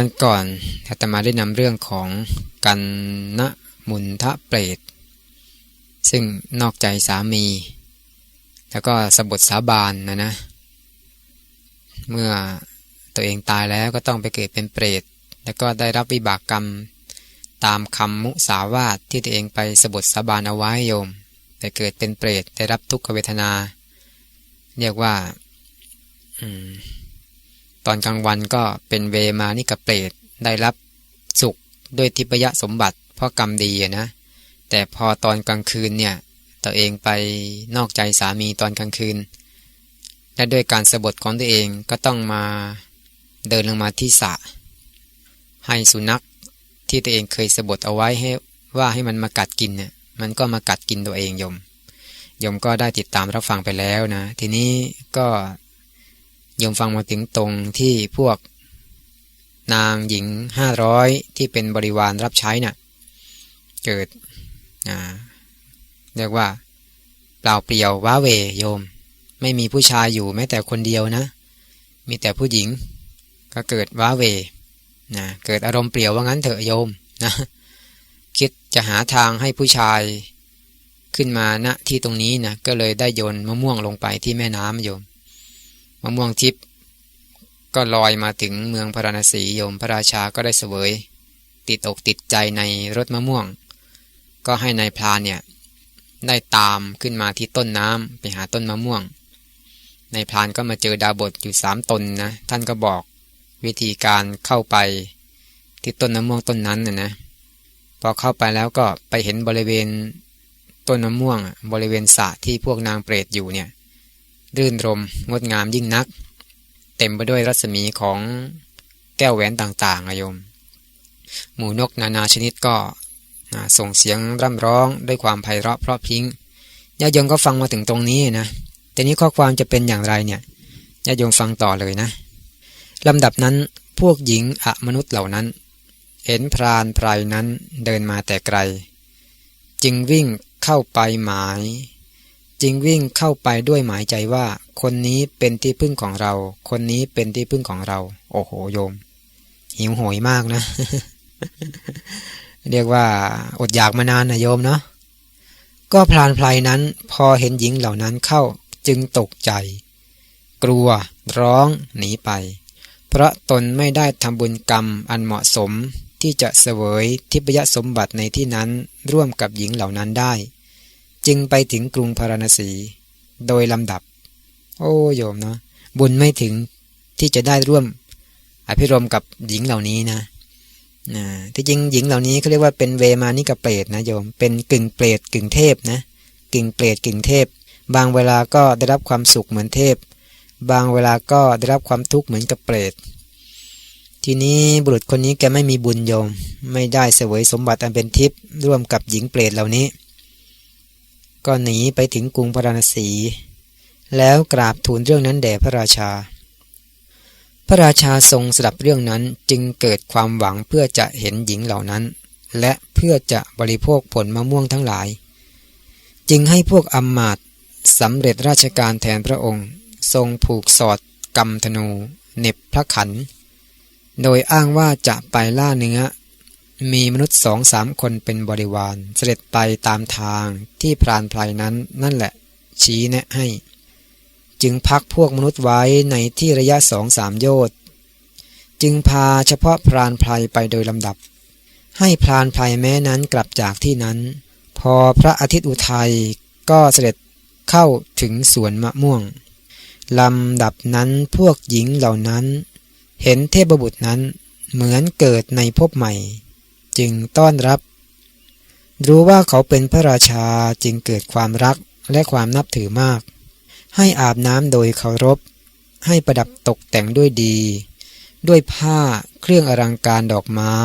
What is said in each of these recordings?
วันก่อนอาตมาได้นำเรื่องของกันนะมุนทะเปรต ซึ่งนอกใจสามี แล้วก็สบทสาบานนะนะ เมื่อตัวเองตายแล้วก็ต้องไปเกิดเป็นเปรต แล้วก็ได้รับวิบากกรรมตามคำมุสาวาทที่ตัวเองไปสบทสาบานเอาไว้โยมแต่เกิดเป็นเปรตได้รับทุกขเวทนา เรียกว่า อืม ตอนกลางวันก็เป็นเวมานิกเปรตได้รับสุขด้วยทิพยสมบัติเพราะกรรมดีนะ แต่พอตอนกลางคืนเนี่ยตัวเองไปนอกใจสามีตอนกลางคืน และด้วยการสบทของตัวเองก็ต้องมาเดินลงมาที่สะ ให้สุนัขที่ตัวเองเคยสบทเอาไว้ให้ว่าให้มันมากัดกินเนี่ยมันก็มากัดกินตัวเองยมยมก็ได้ติดตามรับฟังไปแล้วนะ ทีนี้ก็ ยมฟังมาถึงตรงที่พวก นางหญิงห้าร้อยที่เป็นบริวารรับใช้นะ่ะ เกิดเรียกว่า เปล่าเปลี่ยวว้าเวโยม ไม่มีผู้ชายอยู่แม้แต่คนเดียวนะ มีแต่ผู้หญิง ก็เกิดว้าเวนะเกิดอารมณ์เปลี่ยวว่างั้นเถอะโยมนะคิดจะหาทางให้ผู้ชายขึ้นมาณที่ตรงนี้นะก็เลยได้โยนมะม่วงลงไปที่แม่น้ำโยม มะม่วงทิพย์ก็ลอยมาถึงเมืองพระนศีโยมพระราชาก็ได้เสวย ติดอกติดใจในรถมะม่วง ก็ให้ในายพรานเนี่ยได้ตามขึ้นมาที่ต้นน้ำไปหาต้นมะม่วง ในพรานก็มาเจอดาบทอยู่สามตนนะ ท่านก็บอกวิธีการเข้าไปที่ต้นมะม่วงต้นนั้นนะนะพอเข้าไปแล้วก็ไปเห็นบริเวณต้นมะม่วง บริเวณสระที่พวกนางเปรตอยู่เนี่ย รื่นรมงดงามยิ่งนัก เต็มไปด้วยรัศมีของแก้วแหวนต่างๆอโยม หมูนกนานาชนิดก็ส่งเสียงร่ำร้องด้วยความไพเราะเพราะพิงญาโยมก็ฟังมาถึงตรงนี้นะแต่นี้ข้อความจะเป็นอย่างไรเนี่ยญาโยมฟังต่อเลยนะลำดับนั้นพวกหญิงอมนุษย์เหล่านั้น เห็นพรานไพรนั้นเดินมาแต่ไกล จึงวิ่งเข้าไปหมาย จึงวิ่งเข้าไปด้วยหมายใจว่า คนนี้เป็นที่พึ่งของเรา คนนี้เป็นที่พึ่งของเรา โอ้โหโยม หิวโหยมากนะ เรียกว่าอดอยากมานานนะโยมเนาะก็พลานพลายนั้นพอเห็นหญิงเหล่านั้นเข้าจึงตกใจ กลัว ร้อง หนีไป เพราะตนไม่ได้ทำบุญกรรมอันเหมาะสมที่จะเสวยทิพยสมบัติในที่นั้นร่วมกับหญิงเหล่านั้นได้ จึงไปถึงกรุงพาราณสี โดยลำดับ โอ้โยมเนาะบุญไม่ถึงที่จะได้ร่วมอภิรมกับหญิงเหล่านี้นะนะที่จริงหญิงเหล่านี้เขาเรียกว่าเป็นเวมานิกเปรตนะโยม เป็นกึ่งเปรตกึ่งเทพนะกึ่งเปรตกึ่งเทพ บางเวลาก็ได้รับความสุขเหมือนเทพ บางเวลาก็ได้รับความทุกข์เหมือนกับเปรตทีนี้บุรุษคนนี้แกไม่มีบุญโยม ไม่ได้เสวยสมบัติอันเป็นทิพย์ร่วมกับหญิงเปรตเหล่านี้ ก็หนีไปถึงกรุงพระราณสี แล้วกราบทูลเรื่องนั้นแด่พระราชา พระราชาทรงสดับเรื่องนั้นจึงเกิดความหวังเพื่อจะเห็นหญิงเหล่านั้น และเพื่อจะบริโภคผลมะม่วงทั้งหลาย จึงให้พวกอมมาตสำเร็จราชการแทนพระองค์ ทรงผูกสอดกำธนูเน็บพระขัน โดยอ้างว่าจะไปล่าเนื้อ มีมนุษย์สองสามคนเป็นบริวาร เสด็จไปตามทางที่พรานพลายนั้นนั่นแหละ ชี้แนะให้ จึงพักพวกมนุษย์ไว้ในที่ระยะสองสามโยชน์จึงพาเฉพาะพรานพลายไปโดยลำดับ ให้พรานพลายแม้นั้นกลับจากที่นั้น พอพระอาทิตย์อุทัยก็เสด็จเข้าถึงสวนมะม่วงลำดับนั้นพวกหญิงเหล่านั้น เห็นเทพบุตรนั้นเหมือนเกิดในภพใหม่ จึงต้อนรับ รู้ว่าเขาเป็นพระราชาจึงเกิดความรักและความนับถือมาก ให้อาบน้ำโดยเคารพ ให้ประดับตกแต่งด้วยดี ด้วยผ้าเครื่องอลังการดอกไม้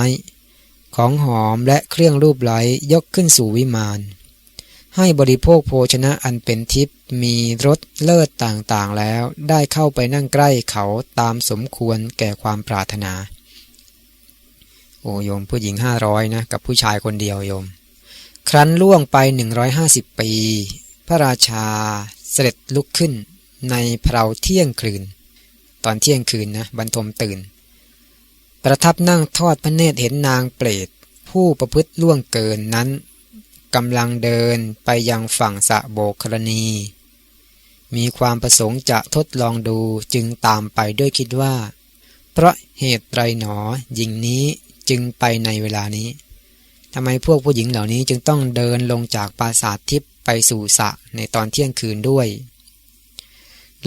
ของหอมและเครื่องรูปไหลยกขึ้นสู่วิมาน ให้บริโภคโภชนะอันเป็นทิพย์มีรสเลิศต่างๆแล้วได้เข้าไปนั่งใกล้เขาตามสมควรแก่ความปรารถนา โอ้โยมผู้หญิงห้าร้อยนะกับผู้ชายคนเดียวโยม ครั้นล่วงไปหนึ่งร้อยห้าสิบปี พระราชาเสด็จลุกขึ้น ในเพราเที่ยงคืน ตอนเที่ยงคืนนะบรรทมตื่น ประทับนั่งทอดพระเนตรเห็นนางเปรตผู้ประพฤติล่วงเกินนั้นกำลังเดินไปยังฝั่งสะโบกครณี มีความประสงค์จะทดลองดูจึงตามไปด้วยคิดว่า เพราะเหตุไรหนอหญิงนี้ จึงไปในเวลานี้ทำไมพวกผู้หญิงเหล่านี้จึงต้องเดินลงจากปราสาททิพย์ไปสู่สะในตอนเที่ยงคืนด้วย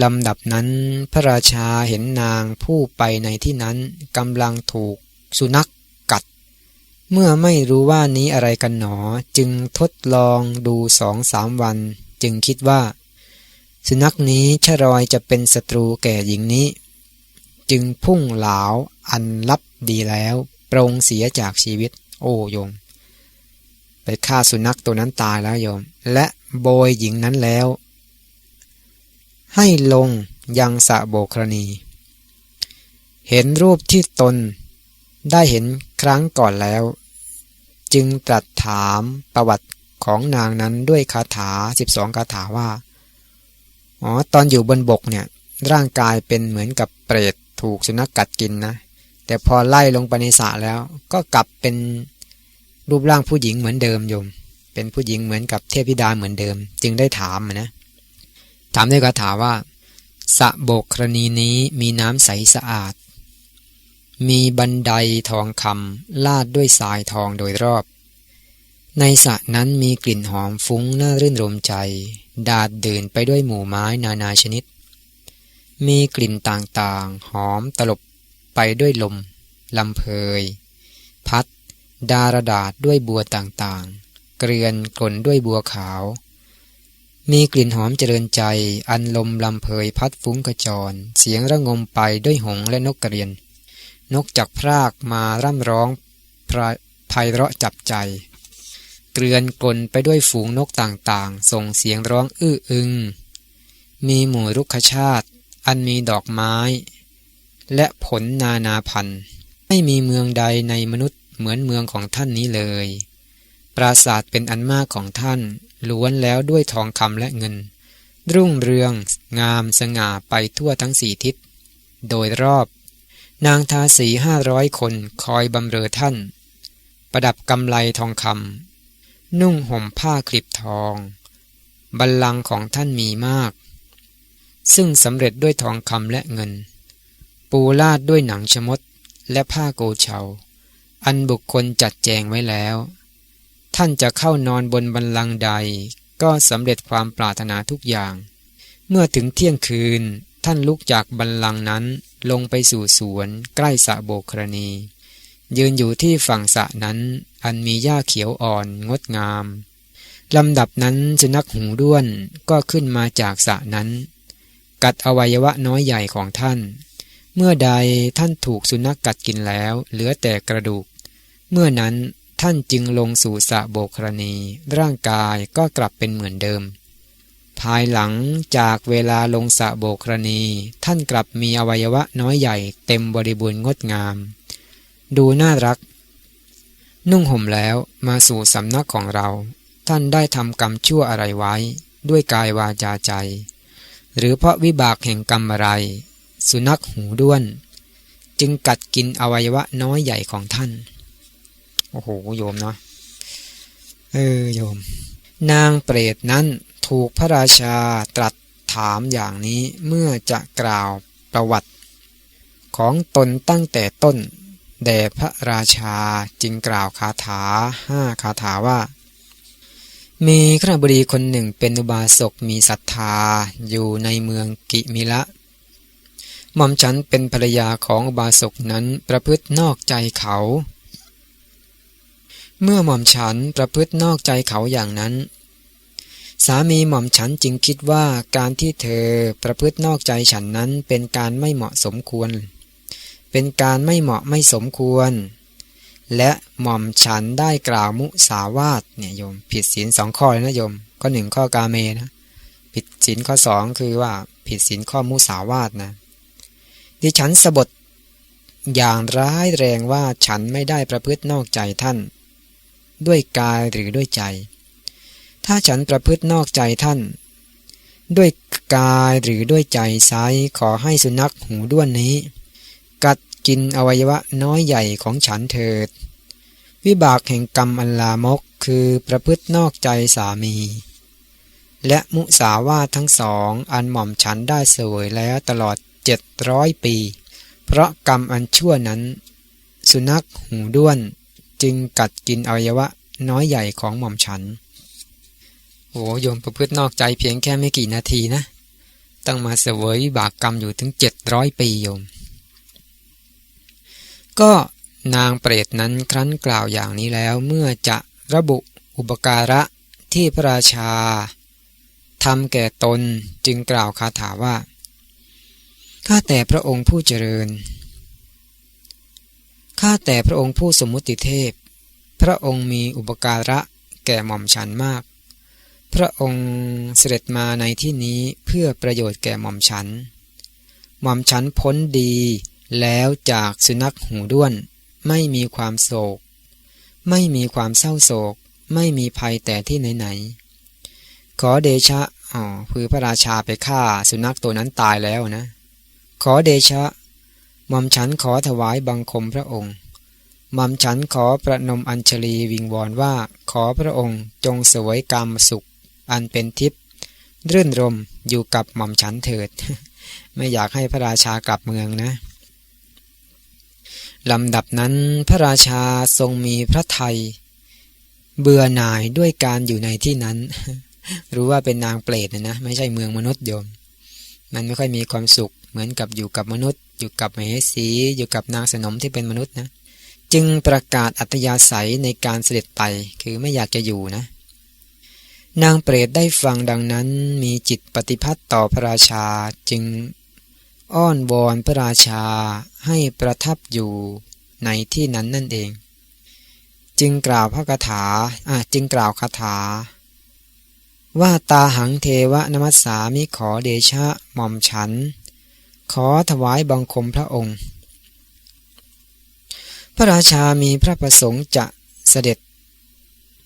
ลำดับนั้นพระราชาเห็นนางผู้ไปในที่นั้นกำลังถูกสุนัขกกัด เมื่อไม่รู้ว่านี้อะไรกันหนอจึงทดลองดูสองสามวัน จึงคิดว่า สุนัขนี้ชรอยจะเป็นศัตรูแก่หญิงนี้ จึงพุ่งเหลาอันลับดีแล้ว รงเสียจากชีวิต โอ้โยม ไปฆ่าสุนัขตัวนั้นตายแล้วโยม และโบยหญิงนั้นแล้ว ให้ลงยังสะโบกรณี เห็นรูปที่ตนได้เห็นครั้งก่อนแล้ว จึงตรัสถามประวัติของนางนั้นด้วยคาถา 12 คาถาว่า อ๋อ ตอนอยู่บนบกเนี่ย ร่างกายเป็นเหมือนกับเปรตถูกสุนัขกกัดกินนะ แต่พอไล่ลงไปในสระแล้ว ก็กลับเป็นรูปร่างผู้หญิงเหมือนเดิมโยม เป็นผู้หญิงเหมือนกับเทพธิดาเหมือนเดิม จึงได้ถามนะ ถามด้วยคาถาว่าสะโบกครณีนี้มีน้ำใสสะอาด มีบันไดทองคำลาดด้วยทรายทองโดยรอบ ในสระนั้นมีกลิ่นหอมฟุ้งน่ารื่นรมใจ ดาดเดื่นไปด้วยหมู่ไม้นานาชนิด มีกลิ่นต่างๆ หอมตลบ ไปด้วยลมลำเพย พัด ดารดาดด้วยบัวต่างๆ เกลือนกลนด้วยบัวขาว มีกลิ่นหอมเจริญใจ อันลมลำเพยพัดฟุ้งกระจร เสียงระงมไปด้วยหงและนกกระเรียน นกจักพรากมาร่ำร้องไพเราะจับใจ เกลือนกลนไปด้วยฝูงนกต่างๆ ส่งเสียงร้องอื้ออึง มีหมู่รุกขชาติ อันมีดอกไม้ และผลนานาพันธุ์ ไม่มีเมืองใดในมนุษย์เหมือนเมืองของท่านนี้เลย ปราสาทเป็นอันมากของท่านล้วนแล้วด้วยทองคำและเงิน รุ่งเรือง งามสง่าไปทั่วทั้งสี่ทิศ โดยรอบ นางทาสีห้าร้อยคนคอยบำเรอท่าน ประดับกำไลทองคำนุ่งห่มผ้าคลิบทอง บัลลังก์ของท่านมีมาก ซึ่งสำเร็จด้วยทองคำและเงิน ปูลาดด้วยหนังชมดและผ้าโกเชา อันบุคคลจัดแจงไว้แล้ว ท่านจะเข้านอนบนบันลังใด ก็สำเร็จความปรารถนาทุกอย่าง เมื่อถึงเที่ยงคืนท่านลุกจากบันลังนั้นลงไปสู่สวนใกล้สะโบกรณี ยืนอยู่ที่ฝั่งสะนั้นอันมีหญ้าเขียวอ่อนงดงามลำดับนั้นสุนัขหูด้วนก็ขึ้นมาจากสะนั้น กัดอวัยวะน้อยใหญ่ของท่าน เมื่อใดท่านถูกสุนัขกกัดกินแล้ว เหลือแต่กระดูก เมื่อนั้นท่านจึงลงสู่สะโบกรณี ร่างกายก็กลับเป็นเหมือนเดิม ภายหลังจากเวลาลงสะโบกรณี ท่านกลับมีอวัยวะน้อยใหญ่เต็มบริบูรณ์งดงาม ดูน่ารัก นุ่งห่มแล้วมาสู่สำนักของเรา ท่านได้ทำกรรมชั่วอะไรไว้ ด้วยกายวาจาใจ หรือเพราะวิบากแห่งกรรมอะไร สุนัขหูด้วน จึงกัดกินอวัยวะน้อยใหญ่ของท่าน โอ้โหโยมเนาะเออโยม นางเปรตนั้นถูกพระราชาตรัสถามอย่างนี้เมื่อจะกล่าวประวัติของตนตั้งแต่ต้นแด่พระราชาจึงกล่าวคาถาห้าคาถาว่า มีขณบดีคนหนึ่งเป็นอุบาสกมีศรัทธาอยู่ในเมืองกิมิละ ม่อมฉันเป็นภรรยาของอุบาสกนั้นประพฤตินอกใจเขา เมื่อหม่อมฉันประพฤตินอกใจเขาอย่างนั้น สามีหม่อมฉันจึงคิดว่าการที่เธอประพฤตินอกใจฉันนั้นเป็นการไม่เหมาะสมควร เป็นการไม่เหมาะไม่สมควร และหม่อมฉันได้กล่าวมุสาวาทเนี่ยโยม ผิดศีลสองข้อเลยนะโยม ข้อหนึ่งข้อกาเมนะ ผิดศีลข้อสองคือว่าผิดศีลข้อมุสาวาทนะ ดิฉันสบทอย่างร้ายแรงว่าฉันไม่ได้ประพฤตินอกใจท่าน ด้วยกายหรือด้วยใจ ถ้าฉันประพฤตินอกใจท่าน ด้วยกายหรือด้วยใจไซขอให้สุนัขหูด้วนนี้ กัดกินอวัยวะน้อยใหญ่ของฉันเถิด วิบากแห่งกรรมอันลามกคือประพฤตินอกใจสามี และมุสาวาททั้งสองอันหม่อมฉันได้เสวยแล้วตลอด เจ็ดร้อยปี เพราะกรรมอันชั่วนั้น สุนัขหูด้วนจึงกัดกินอวัยวะน้อยใหญ่ของหม่อมฉัน โอ้โยมประพฤตินอกใจเพียงแค่ไม่กี่นาทีนะ ต้องมาเสวยบากกรรมอยู่ถึงเจ็ดร้อยปีโยม ก็นางเปรตนั้นครั้นกล่าวอย่างนี้แล้วเมื่อจะระบุอุปการะที่พระราชาทำแก่ตนจึงกล่าวคาถาว่า ข้าแต่พระองค์ผู้เจริญ ข้าแต่พระองค์ผู้สมมุติเทพ พระองค์มีอุปการะแก่หม่อมฉันมาก พระองค์เสด็จมาในที่นี้เพื่อประโยชน์แก่หม่อมฉัน หม่อมฉันพ้นดีแล้วจากสุนัขหูด้วน ไม่มีความโศก ไม่มีความเศร้าโศก ไม่มีภัยแต่ที่ไหนๆขอเดชะอ๋อคือพระราชาไปฆ่าสุนัขตัวนั้นตายแล้วนะ ขอเดชะหม่อมฉันขอถวายบังคมพระองค์หม่อมฉันขอประนมอัญชลีวิงวอนว่าขอพระองค์จงสวยกรรมสุข อันเป็นทิพย์รื่นรมอยู่กับหม่อมฉันเถิด ไม่อยากให้พระราชากลับเมืองนะลำดับนั้นพระราชาทรงมีพระไทย เบื่อหน่ายด้วยการอยู่ในที่นั้น รู้ว่าเป็นนางเปรตนะนะ ไม่ใช่เมืองมนุษย์โยม มันไม่ค่อยมีความสุข เหมือนกับอยู่กับมนุษย์ อยู่กับมเหสี อยู่กับนางสนมที่เป็นมนุษย์นะ จึงประกาศอัตยาศัยในการเสด็จไป คือไม่อยากจะอยู่นะ นางเปรตได้ฟังดังนั้นมีจิตปฏิพัติต่อพระราชาจึงอ้อนวอนพระราชาให้ประทับอยู่ในที่นั้นนั่นเอง จึงกล่าวพระคาถาอะจึงกล่าวคาถา ว่าตาหังเทวะนมัสสามิขอเดชะหม่อมฉัน ขอถวายบังคมพระองค์ พระราชามีพระประสงค์จะเสด็จ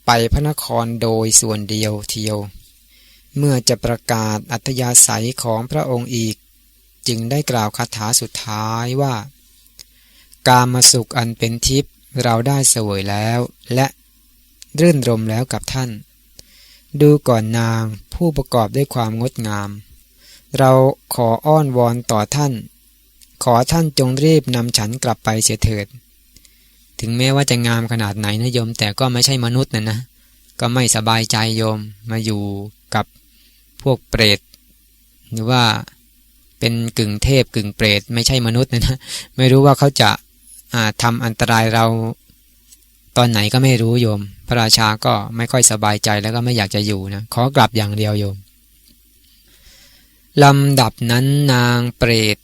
ไปพระนครโดยส่วนเดียวเทียว เมื่อจะประกาศอัธยาศัยของพระองค์อีก จึงได้กล่าวคาถาสุดท้ายว่า กามาสุขอันเป็นทิพย์เราได้เสวยแล้ว และรื่นรมแล้วกับท่าน ดูก่อนนางผู้ประกอบด้วยความงดงาม เราขออ้อนวอนต่อท่าน ขอท่านจงรีบนำฉันกลับไปเสียเถิด ถึงแม้ว่าจะงามขนาดไหนนะโยม แต่ก็ไม่ใช่มนุษย์นะนะ ก็ไม่สบายใจโยมมาอยู่กับพวกเปรต หรือว่าเป็นกึ่งเทพกึ่งเปรต ไม่ใช่มนุษย์นะนะ ไม่รู้ว่าเขาจะทำอันตรายเราตอนไหนก็ไม่รู้โยม พระราชาก็ไม่ค่อยสบายใจแล้วก็ไม่อยากจะอยู่นะ ขอกลับอย่างเดียวโยม ลำดับนั้นนางเปรต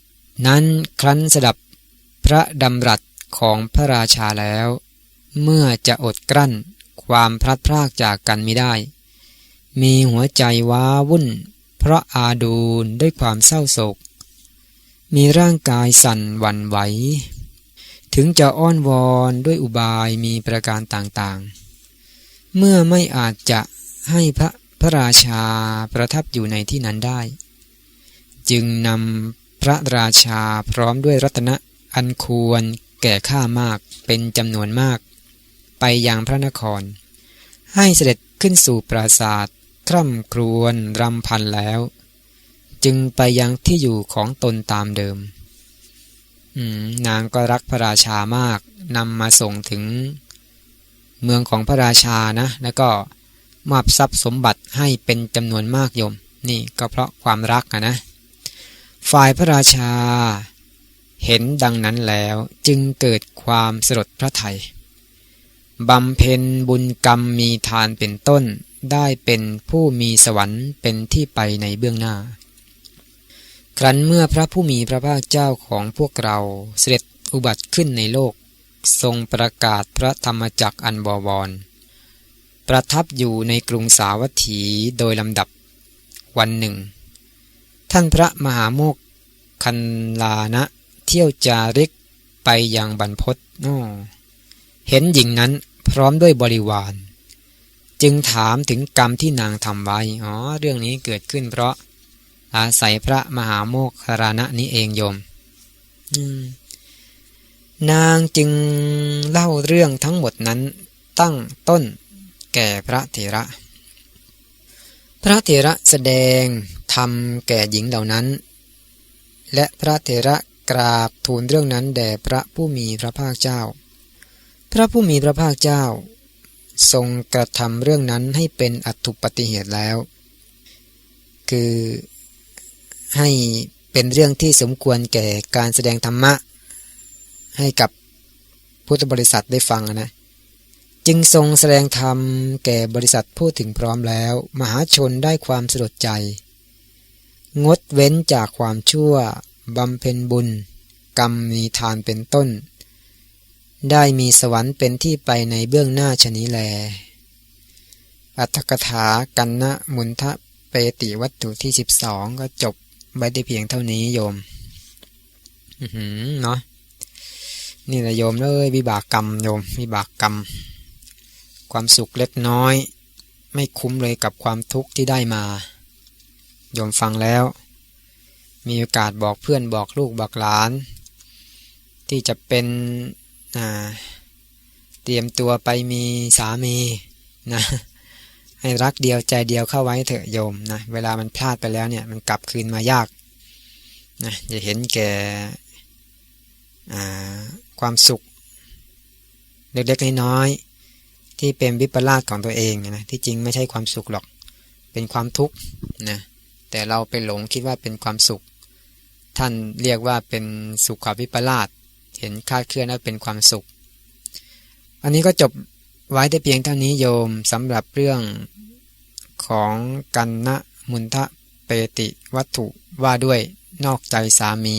นั้นครั้นสดับพระดำรัสของพระราชาแล้ว เมื่อจะอดกลั้นความพลัดพรากจากกันไม่ได้ มีหัวใจว้าวุ่น เพราะอาดูลด้วยความเศร้าโศก มีร่างกายสั่นหวั่นไหว ถึงจะอ้อนวอนด้วยอุบายมีประการต่างๆ เมื่อไม่อาจจะให้พระพระราชาประทับอยู่ในที่นั้นได้ จึงนำพระราชาพร้อมด้วยรัตนะอันควรแก่ข้ามากเป็นจำนวนมาก ไปยังพระนคร ให้เสด็จขึ้นสู่ปราศาสตร์คร่ำครวญรำพันแล้ว จึงไปยังที่อยู่ของตนตามเดิมนางก็รักพระราชามากนำมาส่งถึงเมืองของพระราชานะ แล้วก็มอบทรัพย์สมบัติให้เป็นจำนวนมากโยม นี่ก็เพราะความรักนะ ฝ่ายพระราชา เห็นดังนั้นแล้วจึงเกิดความสลดพระไทยบำเพ็ญบุญกรรมมีทานเป็นต้นได้เป็นผู้มีสวรรค์เป็นที่ไปในเบื้องหน้า ครั้นเมื่อพระผู้มีพระภาคเจ้าของพวกเราเสด็จอุบัติขึ้นในโลก ทรงประกาศพระธรรมจักอันบวร ประทับอยู่ในกรุงสาวัตถีโดยลำดับวันหนึ่ง ท่านพระมหาโมกคันลานะ เที่ยวจาริกไปยังบรรพตเห็นหญิงนั้นพร้อมด้วยบริวาร จึงถามถึงกรรมที่นางทำไว้ อ๋อ เรื่องนี้เกิดขึ้นเพราะ อาศัยพระมหาโมคคารณะนี้เองโยมนางจึงเล่าเรื่องทั้งหมดนั้นตั้งต้นแก่พระเถระ ระเถระแสดงทำแก่หญิงเหล่านั้น และพระเถระกราบทูลเรื่องนั้นแด่พระผู้มีพระภาคเจ้า พระผู้มีพระภาคเจ้า ทรงกระทำเรื่องนั้นให้เป็นอัตุปฏิเหตุแล้ว คือให้เป็นเรื่องที่สมควรแก่การแสดงธรรมะ ให้กับพุทธบริษัทได้ฟังนะ จึงทรงแสดงธรรมแก่บริษัทพูดถึงพร้อมแล้ว มหาชนได้ความสลดใจ งดเว้นจากความชั่วบำเพ็ญบุญ กรรมมีทานเป็นต้น ได้มีสวรรค์เป็นที่ไปในเบื้องหน้าชนิแล อัตถกถากันนะมุนทะเปติวัตถุที่สิบสองก็จบไว้ได้เพียงเท่านี้โยมเนาะนี่แหละโยมเลยวิบากกรรมโยมวิบากกรรม ความสุขเล็กน้อย ไม่คุ้มเลยกับความทุกข์ที่ได้มา โยมฟังแล้ว มีโอกาสบอกเพื่อนบอกลูกบอกหลาน ที่จะเป็นเตรียมตัวไปมีสามีนะให้รักเดียวใจเดียวเข้าไว้เถอะโยมนะเวลามันพลาดไปแล้วเนี่ยมันกลับคืนมายากนะอย่าเห็นแก่ความสุข เล็กๆน้อยๆ ที่เป็นวิปลาสของตัวเองนะที่จริงไม่ใช่ความสุขหรอก เป็นความทุกข์นะแต่เราไปหลงคิดว่าเป็นความสุข ท่านเรียกว่าเป็นสุขวิปลาสเห็นคาดเคลื่อนว่าเป็นความสุข อันนี้ก็จบไว้แต่เพียงเท่านี้โยมสำหรับเรื่องของกันนะมุนทะเปติวัตถุว่าด้วยนอกใจสามี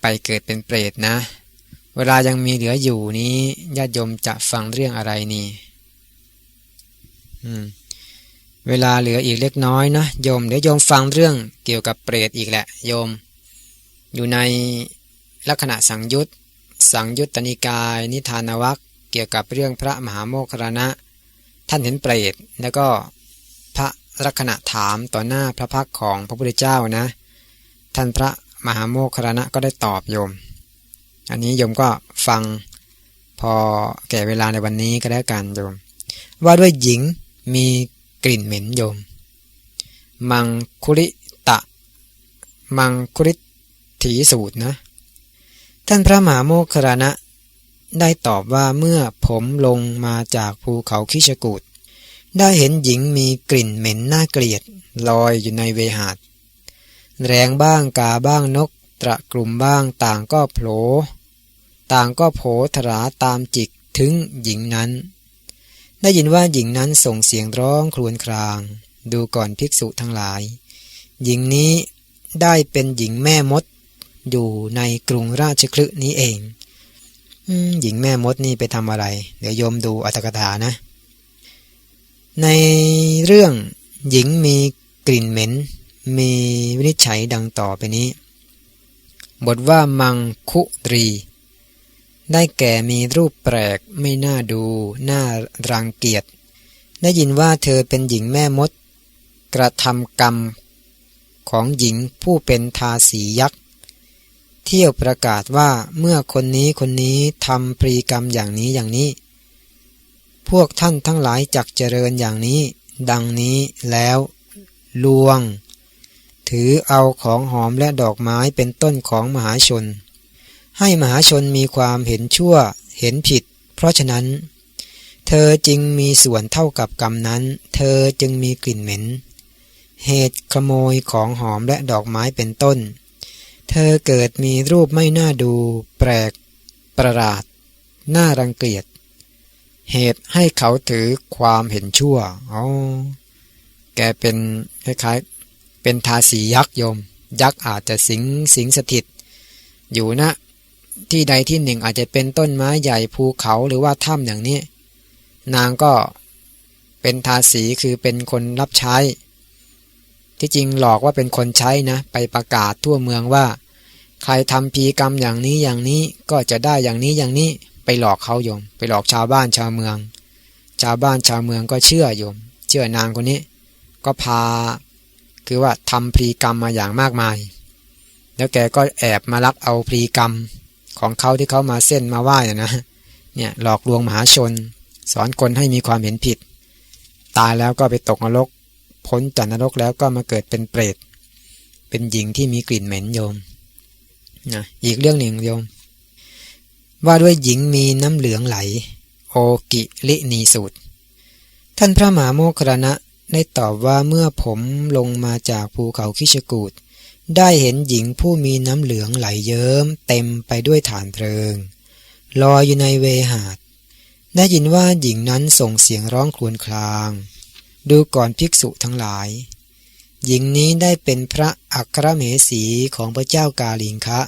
ไปเกิดเป็นเปรตนะ เวลายังมีเหลืออยู่นี้ญาติโยมจะฟังเรื่องอะไรนี่เวลาเหลืออีกเล็กน้อยนะโยมเดี๋ยวโยมฟังเรื่องเกี่ยวกับเปรตอีกแหละ โยม อยู่ในลักษณะสังยุตสังยุตตนิกาย นิทานวัคเกี่ยวกับเรื่องพระมหาโมคคาณะ ท่านเห็นเปรตแล้วก็พระลักษณะถามต่อหน้าพระพักของพระพุทธเจ้านะ ท่านพระมหาโมคคาณะก็ได้ตอบโยม อันนี้โยมก็ฟังพอแก่เวลาในวันนี้ก็แล้วกันโยม ว่าด้วยหญิงมีกลิ่นเหม็นโยม มังคุริตะ มังคุริถีสูตรนะ ท่านพระมหาโมคคารณะได้ตอบว่าเมื่อผมลงมาจากภูเขาคิชกูดได้เห็นหญิงมีกลิ่นเหม็นน่าเกลียด ลอยอยู่ในเวหาด แรงบ้างกาบ้างนก ตระกลุ่มบ้างต่างก็โผลต่างก็โผถราตามจิกถึงหญิงนั้น ได้ยินว่าหญิงนั้นส่งเสียงร้องครวญคราง ดูก่อนภิกษุทั้งหลาย หญิงนี้ได้เป็นหญิงแม่มดอยู่ในกรุงราชคลึนี้เองหญิงแม่มดนี่ไปทำอะไร เดี๋ยวโยมดูอัตถกถานะ ในเรื่องหญิงมีกลิ่นเหม็น มีวินิจฉัยดังต่อไปนี้ บทว่ามังคุตรี ได้แก่มีรูปแปลกไม่น่าดูน่ารังเกียจ ได้ยินว่าเธอเป็นหญิงแม่มด กระทำกรรม ของหญิงผู้เป็นทาสียักษ์ เที่ยวประกาศว่าเมื่อคนนี้คนนี้ทำพรีกรรมอย่างนี้อย่างนี้ พวกท่านทั้งหลายจักเจริญอย่างนี้ ดังนี้แล้ว ลวง ถือเอาของหอมและดอกไม้เป็นต้นของมหาชน ให้มหาชนมีความเห็นชั่ว เห็นผิด เพราะฉะนั้น เธอจึงมีส่วนเท่ากับกรรมนั้น เธอจึงมีกลิ่นเหม็น เหตุขโมยของหอมและดอกไม้เป็นต้น เธอเกิดมีรูปไม่น่าดู แปลก ประหลาด น่ารังเกียจ เหตุให้เขาถือความเห็นชั่ว อ๋อ แกเป็นคล้ายๆ เป็นทาสียักษ์โยม ยักษ์อาจจะสิงสิงสถิต อยู่นะ ที่ใดที่หนึ่งอาจจะเป็นต้นไม้ใหญ่ภูเขาหรือว่าถ้ำอย่างนี้ นางก็เป็นทาสีคือเป็นคนรับใช้ ที่จริงหลอกว่าเป็นคนใช้นะ ไปประกาศทั่วเมืองว่า ใครทำพีกรรมอย่างนี้อย่างนี้ก็จะได้อย่างนี้อย่างนี้ไปหลอกเขาโยม ไปหลอกชาวบ้านชาวเมือง ชาวบ้านชาวเมืองก็เชื่อโยม เชื่อนางคนนี้ ก็พา คือว่าทำพีกรรมมาอย่างมากมาย แล้วแกก็แอบมารับเอาพีกรรมของเขาที่เขามาเส้นมาไหว้นะเนี่ยหลอกลวงมหาชน สอนคนให้มีความเห็นผิด ตายแล้วก็ไปตกนรกพ้นจากนรกแล้วก็มาเกิดเป็นเปรต เป็นหญิงที่มีกลิ่นเหม็นโยมนะอีกเรื่องหนึ่งโยม ว่าด้วยหญิงมีน้ำเหลืองไหล โอกิลินีสูตร ท่านพระมหาโมคครณะ ได้ตอบว่าเมื่อผมลงมาจากภูเขาคิชกูดได้เห็นหญิงผู้มีน้ำเหลืองไหลเยิ้มเต็มไปด้วยฐานเพลิง ลอยอยู่ในเวหาด ได้ยินว่าหญิงนั้นส่งเสียงร้องครวญคราง ดูก่อนภิกษุทั้งหลาย หญิงนี้ได้เป็นพระอัครเมสีของพระเจ้ากาลิงคะ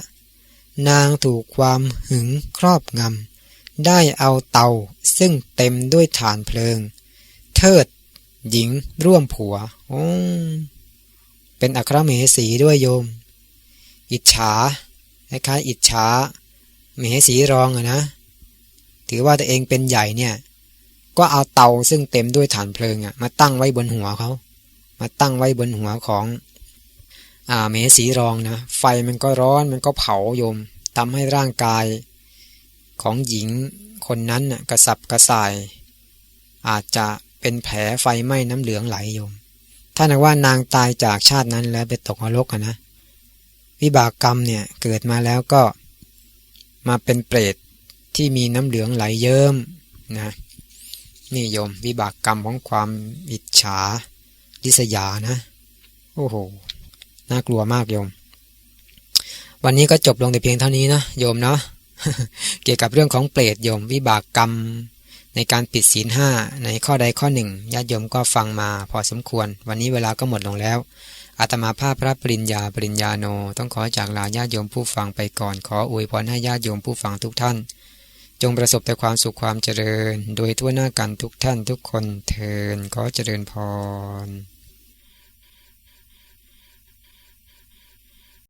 นางถูกความหึงครอบงำได้เอาเตาซึ่งเต็มด้วยฐานเพลิง เทิด หญิงร่วมผัวโอ้เป็นอัครเมสีด้วยโยม อิจฉาคล้ายๆอิจฉาเมสีรองอะนะ ถือว่าตัวเองเป็นใหญ่เนี่ย ก็เอาเตาซึ่งเต็มด้วยฐานเพลิงอะมาตั้งไว้บนหัวเขา มาตั้งไว้บนหัวของอ่าเมสีรองนะ ไฟมันก็ร้อนมันก็เผาโยมทำให้ร่างกายของหญิงคนนั้นน่ะกระสับกระส่าย อาจจะ เป็นแผลไฟไหม้น้ำเหลืองไหลโยม ถ้านักว่านางตายจากชาตินั้นแล้วไปตกนรกนะ วิบากกรรมเนี่ยเกิดมาแล้วก็มาเป็นเปรตที่มีน้ำเหลืองไหลเยิ้มนะนี่โยม วิบากกรรมของความอิจฉาดิษยานะ โอ้โห น่ากลัวมากโยม วันนี้ก็จบลงแต่เพียงเท่านี้นะโยมเนาะเกี่ยวกับเรื่องของเปรตโยม วิบากกรรม ในการปิดศีลห้าในข้อใดข้อหนึ่งญาติโยมก็ฟังมาพอสมควร วันนี้เวลาก็หมดลงแล้วอาตมาภาพพระปริญญาปริญญาโน ต้องขอจากลาญาติโยมผู้ฟังไปก่อนขออวยพรให้ญาติโยมผู้ฟังทุกท่าน จงประสบแต่ความสุขความเจริญ โดยทั่วหน้ากันทุกท่านทุกคนเทินขอเจริญพร